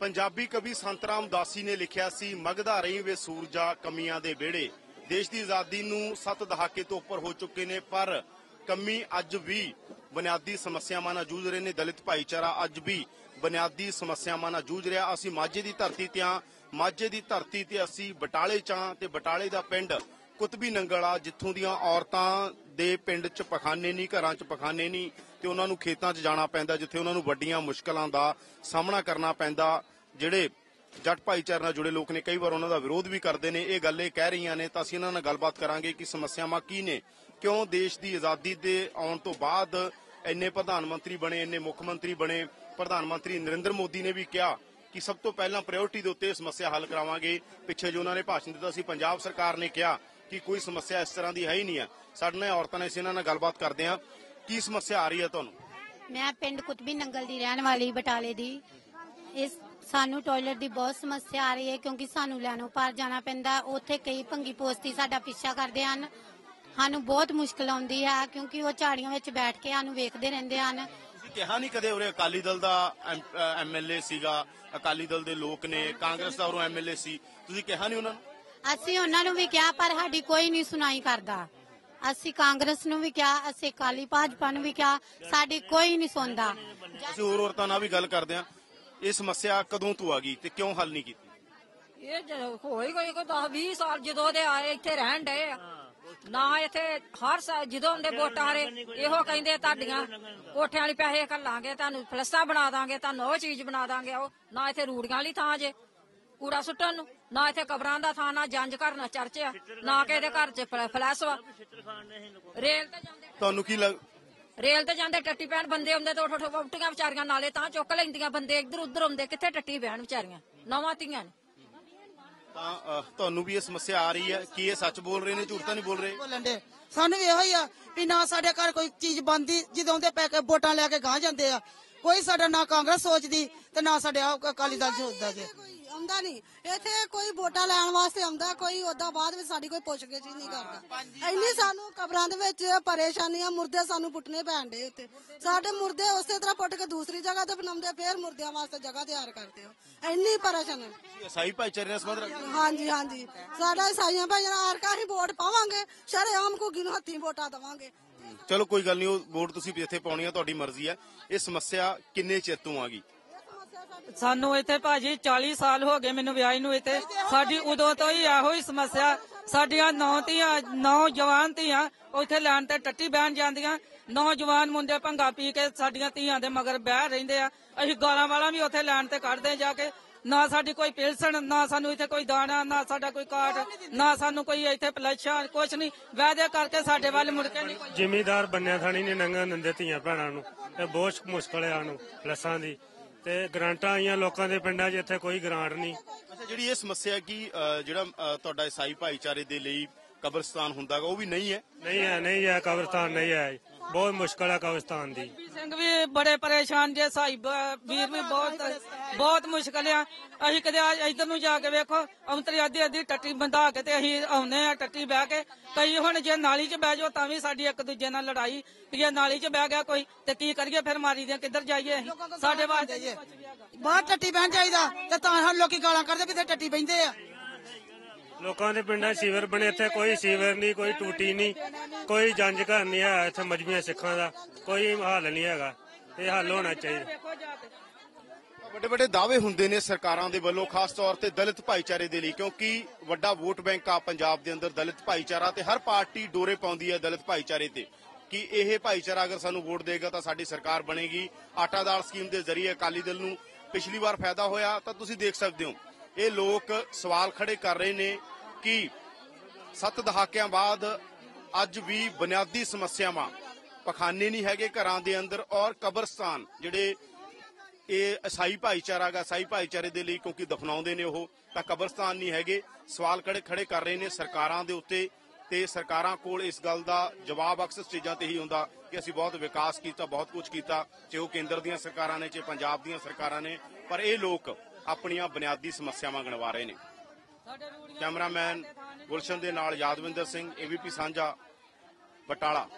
ਪੰਜਾਬੀ ਕਵੀ ਸੰਤਰਾਮ ਦਾਸੀ ਨੇ ਲਿਖਿਆ ਸੀ, ਮਗਧਾ ਰਹੀ ਵੇ ਸੂਰਜਾ ਕਮੀਆਂ ਦੇ ਵਿਹੜੇ। ਦੇਸ਼ ਦੀ ਆਜ਼ਾਦੀ ਨੂੰ ਸੱਤ ਦਹਾਕੇ ਤੋਂ ਉੱਪਰ ਹੋ ਚੁੱਕੇ ਨੇ, ਪਰ ਕਮੀ ਅੱਜ ਵੀ ਬੁਨਿਆਦੀ ਸਮੱਸਿਆਵਾਂ ਨਾਲ ਜੂਝ ਰਹੇ ਨੇ। ਦਲਿਤ ਭਾਈਚਾਰਾ ਅੱਜ ਵੀ ਬੁਨਿਆਦੀ ਸਮੱਸਿਆਵਾਂ ਨਾਲ ਜੂਝ ਰਿਹਾ। ਅਸੀਂ ਮਾਝੇ ਦੀ ਧਰਤੀ ਤੇ ਆ। ਮਾਝੇ ਦੀ ਧਰਤੀ ਤੇ ਅਸੀਂ ਬਟਾਲੇ ਚਾਂ ਤੇ ਬਟਾਲੇ ਦਾ ਪਿੰਡ ਕੁਤਬੀ ਨੰਗਲ ਆ ਜਿੱਥੋਂ ਦੀਆਂ ਔਰਤਾਂ ਦੇ ਪਿੰਡ 'ਚ ਪਖਾਨੇ ਨਹੀਂ, ਘਰਾਂ 'ਚ ਪਖਾਨੇ ਨਹੀਂ ਤੇ ਉਹਨਾਂ ਨੂੰ ਖੇਤਾਂ 'ਚ ਜਾਣਾ ਪੈਂਦਾ ਜਿੱਥੇ ਉਹਨਾਂ ਨੂੰ ਵੱਡੀਆਂ ਮੁਸ਼ਕਲਾਂ ਦਾ ਸਾਹਮਣਾ ਕਰਨਾ ਪੈਂਦਾ। ਜਿਹੜੇ ਜੱਟ ਭਾਈਚਾਰੇ ਨਾਲ ਜੁੜੇ ਲੋਕ ਨੇ, ਕਈ ਵਾਰ ਉਹਨਾਂ ਦਾ ਵਿਰੋਧ ਵੀ ਕਰਦੇ ਨੇ। ਇਹ ਗੱਲ ਇਹ ਕਹਿ ਰਹੀਆਂ ਨੇ, ਤਾਂ ਅਸੀਂ ਇਹਨਾਂ ਨਾਲ ਗੱਲਬਾਤ ਕਰਾਂਗੇ ਕਿ ਸਮੱਸਿਆਵਾਂ ਕੀ ਨੇ। ਕਿਉਂ ਦੇਸ਼ ਦੀ ਆਜ਼ਾਦੀ ਦੇ ਆਉਣ ਤੋਂ ਬਾਅਦ ਇੰਨੇ ਪ੍ਰਧਾਨ ਮੰਤਰੀ ਬਣੇ, ਇੰਨੇ ਮੁੱਖ ਮੰਤਰੀ ਬਣੇ? ਪ੍ਰਧਾਨ ਮੰਤਰੀ ਨਰਿੰਦਰ ਮੋਦੀ ਨੇ ਵੀ ਕਿਹਾ ਕਿ ਸਭ ਤੋਂ ਪਹਿਲਾਂ ਪ੍ਰਾਇੋਰਟੀ ਦੇ ਉੱਤੇ ਸਮੱਸਿਆ ਹੱਲ ਕਰਾਵਾਂਗੇ। ਪਿੱਛੇ ਜੋ ਉਹਨਾਂ ਨੇ ਭਾਸ਼ਣ ਦਿੱਤਾ ਸੀ, ਪੰਜਾਬ ਸਰਕਾਰ ਨੇ ਕਿਹਾ ਕਿ ਕੋਈ ਸਮੱਸਿਆ ਇਸ ਤਰ੍ਹਾਂ ਦੀ ਹੈ ਹੀ ਨਹੀਂ ਹੈ। ਸਾਡੇ ਨਾਲ ਔਰਤਾਂ ਨੇ ਅਸੀਂ ਇਹਨਾਂ ਨਾਲ ਗੱਲਬਾਤ ਕਰਦੇ ਹਾਂ। ਕੀ ਸਮੱਸਿਆ ਆ ਰਹੀ ਹੈ ਤੁਹਾਨੂੰ? ਮੈਂ ਪਿੰਡ ਕੁਤਬੀ ਨੰਗਲ ਦੀ ਰਹਿਣ ਵਾਲੀ ਬਟਾਲੇ ਦੀ। ਇਸ ਸਾਨੂੰ ਟਾਇਲਟ ਦੀ ਬਹੁਤ ਸਮੱਸਿਆ ਆ ਰਹੀ ਹੈ ਕਿਉਂਕਿ ਸਾਨੂੰ ਲੈਣੋਂ ਪਾਰ ਜਾਣਾ ਪੈਂਦਾ। ਉੱਥੇ ਕਈ ਭੰਗੀ ਪੋਸਤੀ ਸਾਡਾ ਪਿੱਛਾ ਕਰਦੇ ਹਨ। ਸਾਨੂੰ ਬਹੁਤ ਮੁਸ਼ਕਲ ਆਉਂਦੀ ਹੈ ਕਿਉਂਕਿ ਉਹ ਝਾੜੀਆਂ ਵਿੱਚ ਬੈਠ ਕੇ ਸਾਨੂੰ ਵੇਖਦੇ ਰਹਿੰਦੇ ਹਨ। ਤੁਸੀਂ ਕਿਹਾ ਨਹੀਂ ਕਦੇ ਉਰੇ ਅਕਾਲੀ ਦਲ ਦਾ ਐਮਐਲਏ ਸੀਗਾ। ਅਕਾਲੀ ਦਲ ਦੇ ਲੋਕ ਨੇ ਕਾਂਗਰਸ ਦਾ ਉਰੋਂ ਐਮਐਲਏ ਸੀ। ਤੁਸੀਂ ਕਿਹਾ ਨਹੀਂ ਉਹਨਾਂ ਨੂੰ? ਅਸੀਂ ਉਹਨਾਂ ਨੂੰ ਵੀ ਕਿਹਾ ਪਰ ਸਾਡੀ ਕੋਈ ਨਹੀਂ ਸੁਣਾਈ ਕਰਦਾ। ਅਸੀਂ ਕਾਂਗਰਸ ਨੂੰ ਵੀ ਕਿਹਾ ਅਸੀਂ ਅਕਾਲੀ ਭਾਜਪਾ ਨੂੰ ਵੀ ਕਿਹਾ ਸਾਡੀ ਕੋਈ ਨਹੀਂ ਸੁਣਦਾ। ਅਸੀਂ ਹੋਰ ਔਰਤਾਂ ਨਾਲ ਵੀ ਗੱਲ ਕਰਦੇ ਹਾਂ ਇਹ ਸਮੱਸਿਆ ਕਦੋਂ ਤੋਂ ਆ ਗਈ ਤੇ ਕਿਉਂ ਹੱਲ ਨਹੀਂ ਕੀਤੀ? ਇਹ ਜਦੋਂ ਹੋਈ ਕੋਈ ਕੋਈ 10 20 ਸਾਲ ਜਦੋਂ ਦੇ ਆਏ ਇੱਥੇ ਰਹਿਣ ਡਏ ਆ। ਨਾ ਇੱਥੇ ਹਰ ਸਾਲ ਜਦੋਂ ਹੁੰਦੇ ਵੋਟਾਂ ਹਾਰੇ ਇਹੋ ਕਹਿੰਦੇ ਤੁਹਾਡੀਆਂ ਕੋਠਿਆਂ ਵਾਲੀ ਪੈਸੇ ਘੱਲਾਂਗੇ ਤੁਹਾਨੂੰ ਫਲੱਸਾਂ ਬਣਾ ਦਾਂਗੇ ਤੁਹਾਨੂੰ ਉਹ ਚੀਜ਼ ਬਣਾ ਦਾਂਗੇ ਉਹ ਨਾ ਇੱਥੇ ਰੂੜੀਆਂ ਵਾਲੀ ਥਾਂ ਜੇ। ਕੂੜਾ ਸੁੱਟਣ ਨੂੰ। ਨਾ ਇੱਥੇ ਕਬਰਾਂ ਦਾ ਥਾਂ ਨਾ ਜੰਜ ਘਰ ਨਾ ਚਰਚ ਆ। ਨਾ ਕਿਸੇ ਦੇ ਘਰ 'ਚ ਫਲ- ਫਲੈਸ਼ ਵਾ। ਰੇਲ ਤੇ ਜਾਂਦੇ ਤੁਹਾਨੂੰ ਕੀ ਲੱਗ ਰੇਲ ਤੇ ਜਾਂਦੇ ਟੱਟੀ ਪੈਣ ਬੰਦੇ ਆਉਂਦੇ ਤੇ ਉੱਠ ਉੱਠ ਵੋਟੀਆਂ ਵਿਚਾਰੀਆਂ ਨਾਲੇ ਤਾਂ ਚੁੱਕ ਲੈਂਦੀਆਂ। ਬੰਦੇ ਇੱਧਰ ਉੱਧਰ ਆਉਂਦੇ ਕਿੱਥੇ ਟੱਟੀ ਪੈਣ ਵਿਚਾਰੀਆਂ? ਨਵਾਂ ਧੀਆਂ ਨੇ। ਤਾਂ ਤੁਹਾਨੂੰ ਵੀ ਇਹ ਸਮੱਸਿਆ ਆ ਰਹੀ ਹੈ ਕੀ ਇਹ ਸੱਚ ਬੋਲ ਰਹੇ ਨੇ ਝੂਠ ਤਾਂ ਨਹੀਂ ਬੋਲ ਰਹੇ? ਬੋਲਣ ਦੇ। ਸਾਨੂੰ ਵੀ ਇਹੋ ਹੀ ਆ ਵੀ ਨਾ ਸਾਡੇ ਘਰ ਕੋਈ ਚੀਜ਼ ਬੰਦੀ ਜਦੋਂ ਦੇ ਪੈ ਕੇ ਵੋਟਾਂ ਲੈ ਕੇ ਗਾਂ ਜਾਂਦੇ ਆ। ਕੋਈ ਸਾਡਾ ਨਾ ਕਾਂਗਰਸ ਸੋਚਦੀ ਤੇ ਨਾ ਸਾਡੇ ਅਕਾਲੀ ਦਲ ਸੋਚਦਾ ਜੇ। ਆਉਂਦਾ ਨਹੀਂ। ਇੱਥੇ ਕੋਈ ਵੋਟਾਂ ਲੈਣ ਵਾਸਤੇ ਆਉਂਦਾ ਕੋਈ ਉਹਦਾ ਬਾਅਦ ਵਿੱਚ ਸਾਡੀ ਕੋਈ ਪੁੱਛਗਿੱਛ ਹੀ ਨਹੀਂ ਕਰਦਾ। ਇੰਨੀ ਸਾਨੂੰ ਕਬਰਾਂ ਦੇ ਵਿੱਚ ਪਰੇਸ਼ਾਨੀਆਂ ਮੁਰਦੇ ਸਾਨੂੰ ਪੁੱਟਨੇ ਪੈਣ ਦੇ ਉੱਤੇ ਸਾਡੇ ਮੁਰਦੇ ਉਸੇ ਤਰ੍ਹਾਂ ਪੁੱਟ ਕੇ ਦੂਸਰੀ ਜਗ੍ਹਾ ਤੇ ਬਣਾਉਂਦੇ ਫੇਰ ਮੁਰਦਿਆਂ ਵਾਸਤੇ ਜਗ੍ਹਾ ਤਿਆਰ ਕਰਦੇ ਹੋ। ਇੰਨੀ ਪਰੇਸ਼ਾਨੀ। ਈਸਾਈ ਭਾਈਚਾਰੇ ਨਾਲ ਸੰਬੰਧ ਰੱਖਦੇ ਹਾਂਜੀ ਹਾਂਜੀ। ਸਾਡਾ ਇਸਾਈਆਂ ਭਾਈਆਂ ਨਾਲ ਆਰਕਾ ਹੀ ਵੋਟ ਪਾਵਾਂਗੇ ਸ਼ਰੇਆਮ ਘੁੱਗੀ ਨੂੰ ਹੱਥੀਂ ਵੋਟਾਂ ਦਵਾਂਗੇ। ਚਲੋ ਕੋਈ ਗੱਲ ਨਹੀਂ ਉਹ ਵੋਟ ਤੁਸੀਂ ਜਿੱਥੇ ਪਾਉਣੀ ਆ ਤੁਹਾਡੀ ਮਰਜ਼ੀ ਹੈ। ਇਹ ਸਮੱਸਿਆ ਕਿੰਨੇ ਚਿਰ ਤੋਂ ਆ ਗਈ? ਸਾਨੂੰ ਇੱਥੇ ਭਾਜੀ 40 ਸਾਲ ਹੋ ਗਏ ਮੈਨੂੰ ਵਿਆਹੀ ਨੂੰ ਇੱਥੇ। ਸਾਡੀ ਉਦੋਂ ਤੋਂ ਹੀ ਇਹੋ ਹੀ ਸਮੱਸਿਆ। ਸਾਡੀਆਂ ਨੌ ਧੀਆਂ ਨੌਜਵਾਨ ਧੀਆਂ, ਉੱਥੇ ਲੈਣ ਤੇ ਟੱਟੀ ਬਹਿਣ ਜਾਂਦੀਆਂ। ਨੌਜਵਾਨ ਮੁੰਡੇ ਭੰਗਾ ਪੀ ਕੇ ਸਾਡੀਆਂ ਧੀਆਂ ਦੇ ਮਗਰ ਬਹਿ ਰਹਿੰਦੇ ਆ। ਅਸੀਂ ਗਾਲਾਂ ਵਾਲਾ ਵੀ ਉੱਥੇ ਲੈਣ ਤੇ ਕੱਢਦੇ ਜਾ ਕੇ। ਨਾ ਸਾਡੀ ਕੋਈ ਪਿਲਸਣ, ਨਾ ਸਾਨੂੰ ਇੱਥੇ ਕੋਈ ਦਾਣਾ, ਨਾ ਸਾਡਾ ਕੋਈ ਕਾਰਡ, ਨਾ ਸਾਨੂੰ ਕੋਈ ਇੱਥੇ ਪਲੈਸ਼ਾ ਕੁਛ ਨਹੀਂ। ਵਾਅਦੇ ਕਰਕੇ ਸਾਡੇ ਵੱਲ ਮੁੜ ਕੇ ਨਹੀਂ ਜ਼ਿਮੀਦਾਰ ਬੰਨਿਆ ਥਾਣੀ ਨੇ ਨੰਗਣ ਦਿੰਦੇ ਧੀਆਂ ਭੈਣਾਂ ਨੂੰ। ਤੇ ਬਹੁਤ ਮੁਸ਼ਕਲ ਹੈ ਨੂੰ ਲੱਸਾਂ ਦੀ। ਤੇ ਗ੍ਰਾਂਟਾਂ ਆਈਆਂ ਲੋਕਾਂ ਦੇ ਪਿੰਡਾਂ 'ਚ ਇੱਥੇ ਕੋਈ ਗ੍ਰਾਂਟ ਨਹੀਂ। ਅੱਛਾ ਜਿਹੜੀ ਇਹ ਸਮੱਸਿਆ ਹੈ ਕਿ ਜਿਹੜਾ ਤੁਹਾਡਾ ਈਸਾਈ ਭਾਈਚਾਰੇ ਦੇ ਲਈ ਕਬਰਸਤਾਨ ਹੁੰਦਾਗਾ ਉਹ ਵੀ ਨਹੀਂ ਹੈ? ਨਹੀਂ ਹੈ ਨਹੀਂ ਹੈ ਕਬਰਸਤਾਨ ਨਹੀਂ ਹੈ। ਬਹੁਤ ਮੁਸ਼ਕਲ ਹੈ ਕਬਰਸਤਾਨ ਦੀ। ਸਿੰਘ ਵੀ ਬੜੇ ਪਰੇਸ਼ਾਨ ਜੇ ਸਾਹਿਬ ਵੀਰ ਵੀ ਬਹੁਤ ਬਹੁਤ ਮੁਸ਼ਕਲ ਆ। ਅਸੀਂ ਕਦੇ ਇਧਰ ਨੂੰ ਜਾ ਕੇ ਵੇਖੋ ਅੰਤਰੀ ਅੱਧੀ ਅੱਧੀ ਟੱਟੀ ਬੰਦਾ ਕੇ ਤੇ ਅਸੀਂ ਆਉਨੇ ਆ ਟੱਟੀ ਬਹਿ ਕੇ। ਕਈ ਹੁਣ ਜੇ ਨਾਲੀ 'ਚ ਬਹਿ ਜਾਓ ਤਾਂ ਵੀ ਸਾਡੀ ਇੱਕ ਦੂਜੇ ਨਾਲ ਲੜਾਈ ਜੇ ਨਾਲੀ 'ਚ ਬਹਿ ਗਿਆ ਕੋਈ ਤੇ ਕੀ ਕਰੀਏ ਫਿਰ ਮਾਰੀ ਦੇ ਕਿੱਧਰ ਜਾਈਏ ਅਸੀਂ? ਸਾਡੇ ਵਾਸਤੇ ਜੀ। ਬਾਹਰ ਟੱਟੀ ਬਹਿਣ ਚਾਹੀਦਾ ਤੇ ਤਾਂ ਹੁਣ ਲੋਕੀ ਗਾਲਾਂ ਕੱਢਦੇ ਵੀ ਤੇ ਟੱਟੀ ਬਹਿੰਦੇ ਆ। ਲੋਕਾਂ ਦੇ ਪਿੰਡਾਂ ਸ਼ਿਵਰ ਬਣੇ, ਇੱਥੇ ਕੋਈ ਸੀਵਰ ਨਹੀਂ, ਕੋਈ ਟੂਟੀ ਨਹੀਂ, ਕੋਈ ਜੰਜ ਘਰ ਨਹੀਂ ਹੈ ਇੱਥੇ ਮਜਬੀਆਂ ਸਿੱਖਾਂ ਦਾ, ਕੋਈ ਹੱਲ ਨਹੀਂ ਹੈਗਾ। ਇਹ ਹੱਲ ਹੋਣਾ ਚਾਹੀਦਾ। ਵੱਡੇ ਵੱਡੇ ਦਾਅਵੇ ਹੁੰਦੇ ਨੇ ਸਰਕਾਰਾਂ ਦੇ ਵੱਲੋਂ, ਖਾਸ ਤੌਰ ਤੇ ਦਲਿਤ ਭਾਈਚਾਰੇ ਦੇ ਲਈ, ਕਿਉਂਕਿ ਵੱਡਾ ਵੋਟ ਬੈਂਕ ਆ ਪੰਜਾਬ ਦੇ ਅੰਦਰ ਦਲਿਤ ਭਾਈਚਾਰਾ ਤੇ ਹਰ ਪਾਰਟੀ ਡੋਰੇ ਪਾਉਂਦੀ ਹੈ ਦਲਿਤ ਭਾਈਚਾਰੇ ਤੇ। ਕਿ ਇਹ ਭਾਈਚਾਰਾ ਅਗਰ ਸਾਨੂੰ ਵੋਟ ਦੇਗਾ ਤਾਂ ਸਾਡੀ ਸਰਕਾਰ ਬਣੇਗੀ। ਆਟਾ ਦਾਲ ਸਕੀਮ ਦੇ ਜ਼ਰੀਏ ਅਕਾਲੀ ਦਲ ਨੂੰ ਪਿਛਲੀ ਵਾਰ ਫਾਇਦਾ ਹੋਇਆ, ਤਾਂ ਤੁਸੀਂ ਦੇਖ ਸਕਦੇ ਹੋ। ਇਹ ਲੋਕ ਸਵਾਲ ਖੜੇ ਕਰ ਰਹੇ ਨੇ ਕਿ ਸੱਤ ਦਹਾਕਿਆਂ ਬਾਅਦ ਅੱਜ ਵੀ ਬੁਨਿਆਦੀ ਸਮੱਸਿਆਵਾਂ ਪਖਾਨੇ ਨਹੀਂ ਹੈਗੇ ਘਰਾਂ ਦੇ ਅੰਦਰ ਔਰ ਕਬਰਸਤਾਨ, ਜਿਹੜੇ ਇਹ ਈਸਾਈ ਭਾਈਚਾਰਾ ਗਾ ਈਸਾਈ ਭਾਈਚਾਰੇ ਦੇ ਲਈ ਕਿਉਂਕਿ ਦਫਨਾਉਂਦੇ ਨੇ ਉਹ, ਤਾਂ ਕਬਰਸਤਾਨ ਨਹੀਂ ਹੈਗੇ। ਸਵਾਲ ਖੜੇ ਖੜੇ ਕਰ ਰਹੇ ਨੇ ਸਰਕਾਰਾਂ ਦੇ ਉੱਤੇ ਤੇ ਸਰਕਾਰਾਂ ਕੋਲ ਇਸ ਗੱਲ ਦਾ ਜਵਾਬ ਅਕਸਰ ਸਟੇਜਾਂ ਤੇ ਹੀ ਹੁੰਦਾ ਕਿ ਅਸੀਂ ਬਹੁਤ ਵਿਕਾਸ ਕੀਤਾ, ਬਹੁਤ ਕੁਝ ਕੀਤਾ, ਚਾਹੇ ਉਹ ਕੇਂਦਰ ਦੀਆਂ ਸਰਕਾਰਾਂ ਨੇ, ਚਾਹੇ ਪੰਜਾਬ ਦੀਆਂ ਸਰਕਾਰਾਂ ਨੇ। ਪਰ ਇਹ ਲੋਕ ਆਪਣੀਆਂ ਬੁਨਿਆਦੀ ਸਮੱਸਿਆਵਾਂ ਗਣਵਾ ਰਹੇ ਨੇ। ਕੈਮਰਾਮੈਨ ਗੁਲਸ਼ਨ ਦੇ ਨਾਲ ਯਾਦਵਿੰਦਰ ਸਿੰਘ ਏਬੀਪੀ ਸਾਂਝਾ ਬਟਾਲਾ।